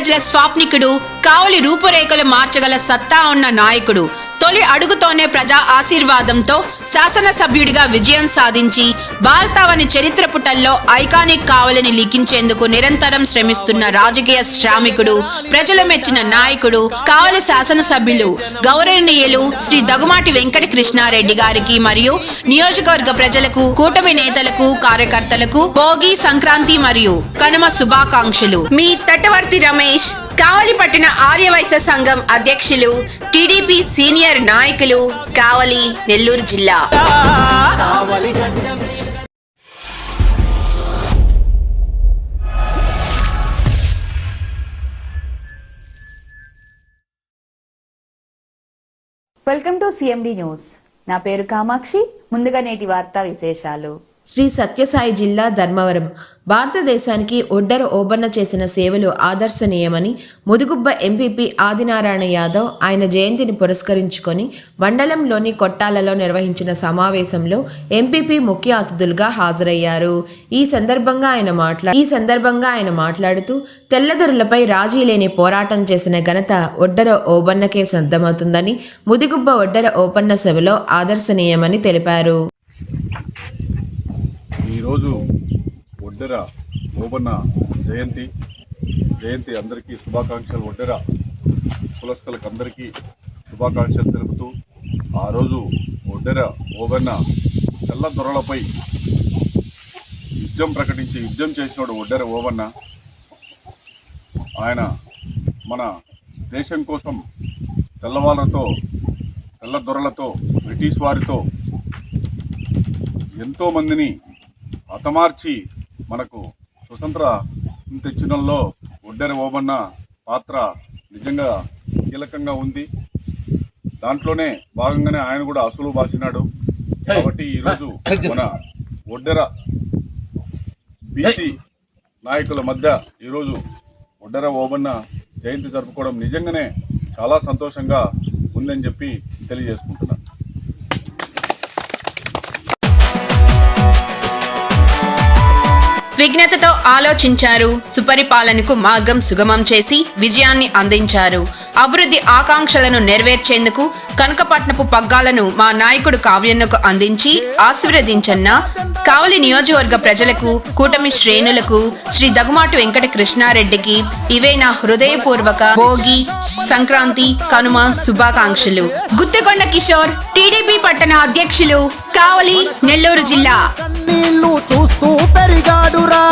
ప్రజల స్వాప్నికుడు కావలి రూపురేఖలు మార్చగల సత్తా ఉన్న నాయకుడు. తొలి అడుగుతోనే ప్రజా ఆశీర్వాదంతో శాసనసభ్యుడిగా విజయం సాధించి భారతావని చరిత్ర పుటల్లో ఐకానిక్ కావాలని లిఖించేందుకు నిరంతరం శ్రమిస్తున్న రాజకీయ శ్రామికుడు ప్రజలు మెచ్చిన నాయకుడు కావలి శాసనసభ్యులు గౌరవనీయులు శ్రీ దగుమాటి వెంకట కృష్ణారెడ్డి గారికి మరియు నియోజకవర్గ ప్రజలకు కూటమి నేతలకు కార్యకర్తలకు భోగి సంక్రాంతి మరియు కనుమ శుభాకాంక్షలు. మీ తటవర్తి రమేష్ కావలి పట్టిన ఆర్యవైశ్య సంఘం అధ్యక్షులు టీడీపీ సీనియర్ నాయకులు కావలి నెల్లూరు జిల్లా. Welcome to CMD news. నా పేరు కామాక్షి. ముందుగా నేటి వార్తా విశేషాలు. శ్రీ సత్యసాయి జిల్లా ధర్మవరం. భారతదేశానికి ఒడ్డర ఓబన్న చేసిన సేవలు ఆదర్శనీయమని ముదుగుబ్బ ఎంపీపీ ఆదినారాయణ యాదవ్ ఆయన జయంతిని పురస్కరించుకొని మండలంలోని కొట్టాలలో నిర్వహించిన సమావేశంలో ఎంపీపీ ముఖ్య అతిథులుగా హాజరయ్యారు. ఈ సందర్భంగా ఆయన మాట్లా ఈ సందర్భంగా ఆయన మాట్లాడుతూ తెల్లదొరలపై రాజీ లేని పోరాటం చేసిన ఘనత ఒడ్డర ఓబన్నకే సిద్ధమవుతుందని ముదిగుబ్బ ఒడ్డర ఓపన్న సభలో ఆదర్శనీయమని తెలిపారు. ఈరోజు ఒడ్డెర ఓబన్న జయంతి. జయంతి అందరికీ శుభాకాంక్షలు. ఒడ్డెర కులస్థలకు అందరికీ శుభాకాంక్షలు తెలుపుతూ ఆ రోజు ఒడ్డెర ఓబన్న తెల్ల దొరలపై యుద్ధం ప్రకటించి యుద్ధం చేసినోడు ఒడ్డెర ఓబన్న ఆయన మన దేశం కోసం తెల్లవాళ్ళతో తెల్ల దొరలతో బ్రిటిష్ వారితో ఎంతో మందిని హతమార్చి మనకు స్వతంత్ర తెచ్చడంలో ఒడ్డెర ఓబన్న పాత్ర నిజంగా కీలకంగా ఉంది. దాంట్లోనే భాగంగానే ఆయన కూడా అసలు బాసినాడు కాబట్టి ఈరోజు మన ఒడ్డెర బీసీ నాయకుల మధ్య ఈరోజు ఒడ్డెర ఓబన్న జయంతి జరుపుకోవడం నిజంగానే చాలా సంతోషంగా ఉందని చెప్పి తెలియజేసుకుంటున్నాను విఘ్నతతో ఆలోచించారు. సుపరిపాలనకు మార్గం సుగమం చేసి విజయాన్ని అందించారు. అభివృద్ధి ఆకాంక్షలను నెరవేర్చేందుకు కనకపట్నపు పగ్గాలను మా నాయకుడు కావ్యన్నకు అందించి ఆశీర్వదించన్న కావలి నియోజకవర్గ ప్రజలకు కూటమి శ్రేణులకు శ్రీ దగుమాటు వెంకట కృష్ణారెడ్డికి ఇవే నా హృదయపూర్వక భోగి సంక్రాంతి కనుమ శుభాకాంక్షలు. గుత్తికొండ కిషోర్ టీడీపీ పట్టణ అధ్యక్షులు కావలి నెల్లూరు జిల్లా. చూస్తూ పెరిగాడురా.